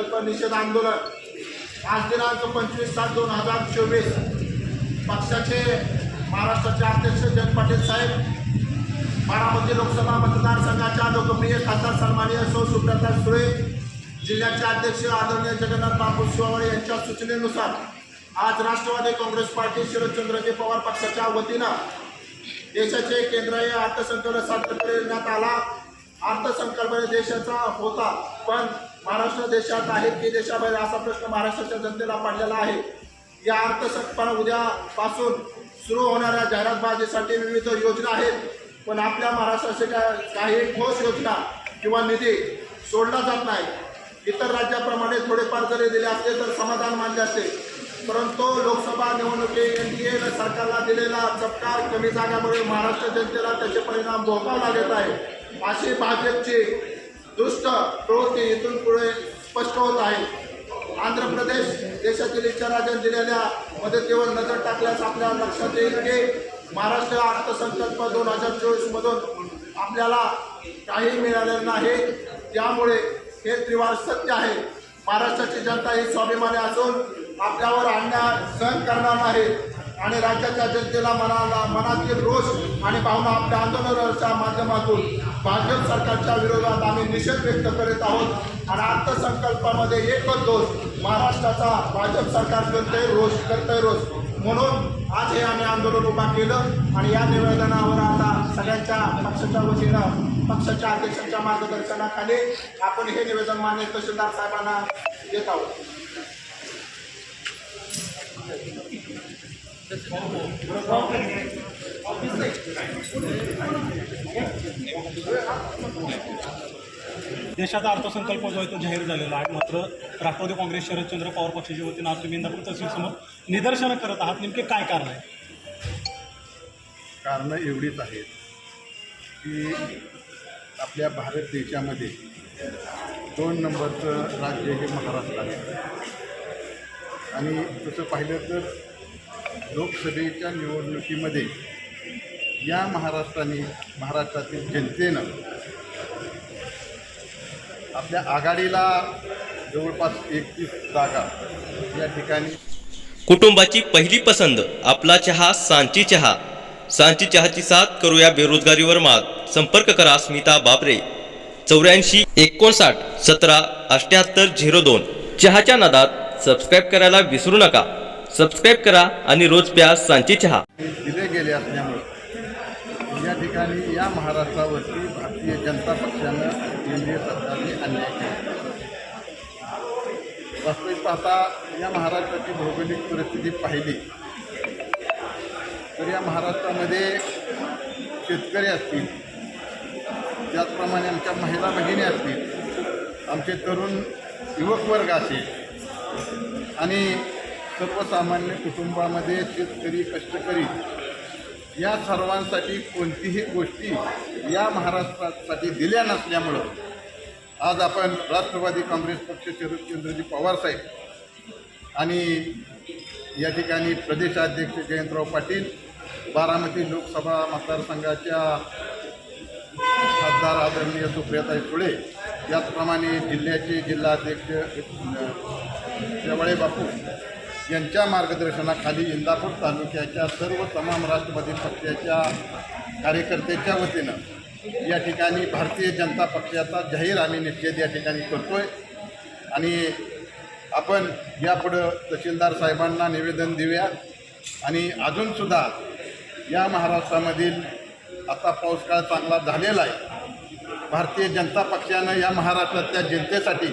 निषेध आंदोलन. आज दिनांक पंचवीस सात दोन हजार चोवीस. पक्षाचे महाराष्ट्राचे अध्यक्ष जयंत पाटील साहेब बारामती लोकसभा मतदारसंघाच्या लोकप्रिय खासदार सन्मानीय सौ सुप्रता सुळे जिल्ह्याचे अध्यक्ष आदरणीय जगन्नाथ बापू शिवाळे यांच्या सूचनेनुसार आज राष्ट्रवादी काँग्रेस पार्टी शरदचंद्रजी पवार पक्षाच्या वतीनं देशाचे केंद्रीय अर्थसंकल्प सादर करण्यात आला. अर्थसंकल्प देशाचा होता पण महाराष्ट्र देशात आहे की देशाबाहेर असा प्रश्न महाराष्ट्राच्या जनतेला पडलेला आहे. या अर्थसंकल्पाला उद्यापासून सुरू होणाऱ्या जाहिरातबाजीसाठी विविध योजना आहेत. पण आपल्या महाराष्ट्राच्या काही ठोस योजना किंवा निधी सोडला जात नाही. इतर राज्याप्रमाणे थोडेफार जरी दिले असते तर समाधान मानले असते. परंतु लोकसभा निवडणुकी एन डी ए सरकारला दिलेला चपकार कमी जागामुळे महाराष्ट्र जनतेला त्याचे परिणाम भोगावे लागत आहे अशी भाजपची दुष्ट प्रवृत्ती इथून पुढे स्पष्ट होत आहे. आंध्र प्रदेश देशातील इच्छा राज्यात दिलेल्या मदतीवर नजर टाकल्यास आपल्या लक्षात येईल की महाराष्ट्र अर्थसंकल्प दोन हजार चोवीसमधून आपल्याला काही मिळालेलं नाही. त्यामुळे हे त्रिवार सत्य आहे. महाराष्ट्राची जनता ही स्वाभिमानी असून आपल्यावर अन्याय सहन करणार नाही. आणि राज्याच्या जनतेला मनाला मनातील रोष आणि भावना आपल्या आंदोलनाच्या माध्यमातून भाजप सरकारच्या विरोधात आम्ही निषेध व्यक्त करीत आहोत. आणि अर्थसंकल्पामध्ये एकच दोष महाराष्ट्राचा भाजप सरकार करतोय रोष करतोय रोष. म्हणून आज हे आम्ही आंदोलन उभा केलं आणि या निवेदनावर आता सगळ्यांच्या पक्षाच्या वतीनं पक्षाच्या अध्यक्षांच्या मार्गदर्शनाखाली आपण हे निवेदन मान्य तहसीलदार साहेबांना देत आहोत. देशाचा अर्थसंकल्प जो आहे तो जाहीर झालेला आहे. मात्र राष्ट्रवादी काँग्रेस शरदचंद्र पवार पक्षाच्या वतीनं आज तुम्ही इंदापूर तहसीलसमोर निदर्शनं करत आहात. नेमके काय कारण आहे? कारणं एवढीच आहेत की आपल्या भारत देशामध्ये दोन नंबरचं राज्य हे महाराष्ट्र आहे. आणि तसं पाहिलं तर लोकसभेच्या निवडणुकीमध्ये या महाराष्ट्राने महाराष्ट्रातील जनतेनं आपल्या आघाडीला जवळपास एकतीस जागा या ठिकाणी कुटुंबाची पहिली पसंत आपला चहा सांची चहा. सांची चहाची साथ करूया बेरोजगारीवर मात. संपर्क करा स्मिता बाबरे चौऱ्याऐंशी एकोणसाठ सतरा अठ्याहत्तर झिरो दोन. चहाच्या नादात सबस्क्राईब करायला विसरू नका. सबस्क्राईब करा आणि रोज प्या सांची चहा. दिले गेले असल्यामुळे या ठिकाणी या महाराष्ट्रावरती भारतीय जनता पक्षानं केंद्रीय सरकारने अन्याय केला. वास्तविक पाहता या महाराष्ट्राची भौगोलिक परिस्थिती पाहिली तर या महाराष्ट्रामध्ये शेतकरी असतील त्याचप्रमाणे आमच्या महिला भगिनी असतील आमचे तरुण युवक वर्ग असेल आणि सर्वसामान्य कुटुंबामध्ये शेतकरी कष्टकरी या सर्वांसाठी कोणतीही गोष्टी या महाराष्ट्रासाठी दिल्या नसल्यामुळं आज आपण राष्ट्रवादी काँग्रेस पक्ष शरदचंद्रजी पवारसाहेब आणि या ठिकाणी प्रदेशाध्यक्ष जयंतराव पाटील बारामती लोकसभा मतदारसंघाच्या खासदार आदरणीय सुप्रियाताई सुळे याचप्रमाणे जिल्ह्याचे जिल्हाध्यक्ष शेवाळे बापू यांच्या मार्गदर्शनाखाली इंदापूर तालुक्याच्या सर्व तमाम राष्ट्रवादी पक्षाच्या कार्यकर्त्याच्या वतीनं या ठिकाणी भारतीय जनता पक्षाचा जाहीर आम्ही निषेध या ठिकाणी करतो आहे आणि आपण यापुढं तहसीलदार साहेबांना निवेदन देऊया. आणि अजूनसुद्धा या महाराष्ट्रामधील आता पाऊसकाळ चांगला झालेला आहे. भारतीय जनता पक्षानं या महाराष्ट्रातल्या जनतेसाठी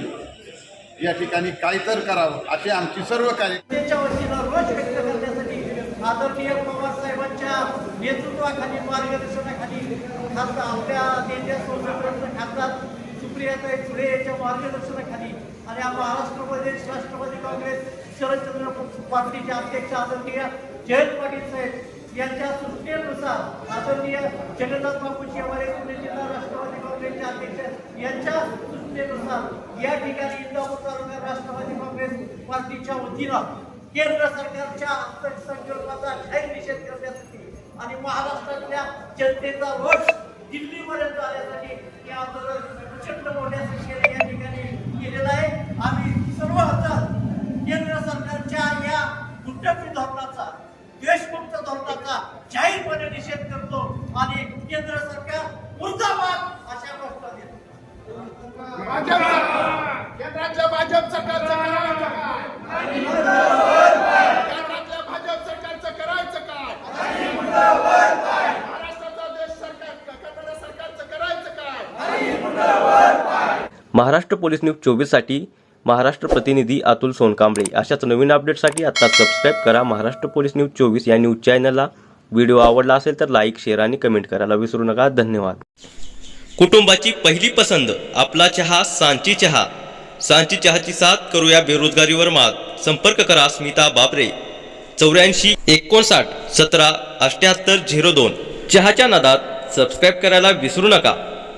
या ठिकाणी काय तर करावं अशी आमची सर्व कार्य रोष व्यक्त करण्यासाठी आदरणीय पवार साहेबांच्या नेतृत्वाखाली मार्गदर्शनाखाली खासदार आपल्या नेत्या संसदरत्न खासदार सुप्रियाताई सुळे यांच्या मार्गदर्शनाखाली आणि महाराष्ट्र प्रदेश राष्ट्रवादी काँग्रेस शरदचंद्र पार्टीचे अध्यक्ष आदरणीय जयंत पाटील साहेब यांच्या सूचनेनुसार आदरणीय जगन्नाथ बापू शेवाळे पुणे जिल्हा राष्ट्रवादी यांच्या सूचनेनुसार या ठिकाणी इंदापूर तालुक्यात राष्ट्रवादी काँग्रेस पार्टीच्या वतीनं केंद्र सरकारच्या अर्थसंकल्पाचा जाहीर निषेध करण्यासाठी आणि महाराष्ट्रातल्या जनतेचा रोष दिल्लीमध्ये जाण्यासाठी या आंदोलन प्रचंड मोठ्या संख्येने या ठिकाणी केलेलं आहे. आम्ही सर्व हातात केंद्र सरकारच्या या दुट्टपी धोरणाचा महाराष्ट्र पोलीस न्यूज चोवीससाठी महाराष्ट्र प्रतिनिधी अतुल सोनकांबळे. अशाच नवीन अपडेटसाठी आत्ता सबस्क्राईब करा. महाराष्ट्र पोलीस न्यूज चोवीस या न्यूज चॅनलला व्हिडिओ आवडला असेल तर लाईक शेअर आणि कमेंट करायला विसरू नका. धन्यवाद. कुटुंबाची पहिली पसंत आपला चहा सांची चहा. सांची चहाची साथ करूया बेरोजगारीवर मात. संपर्क करा स्मिता बापरे. चौऱ्याऐंशी एकोणसाठ सतरा अठ्याहत्तर झिरो दोन. चहाच्या नादात सबस्क्राईब करायला विसरू नका.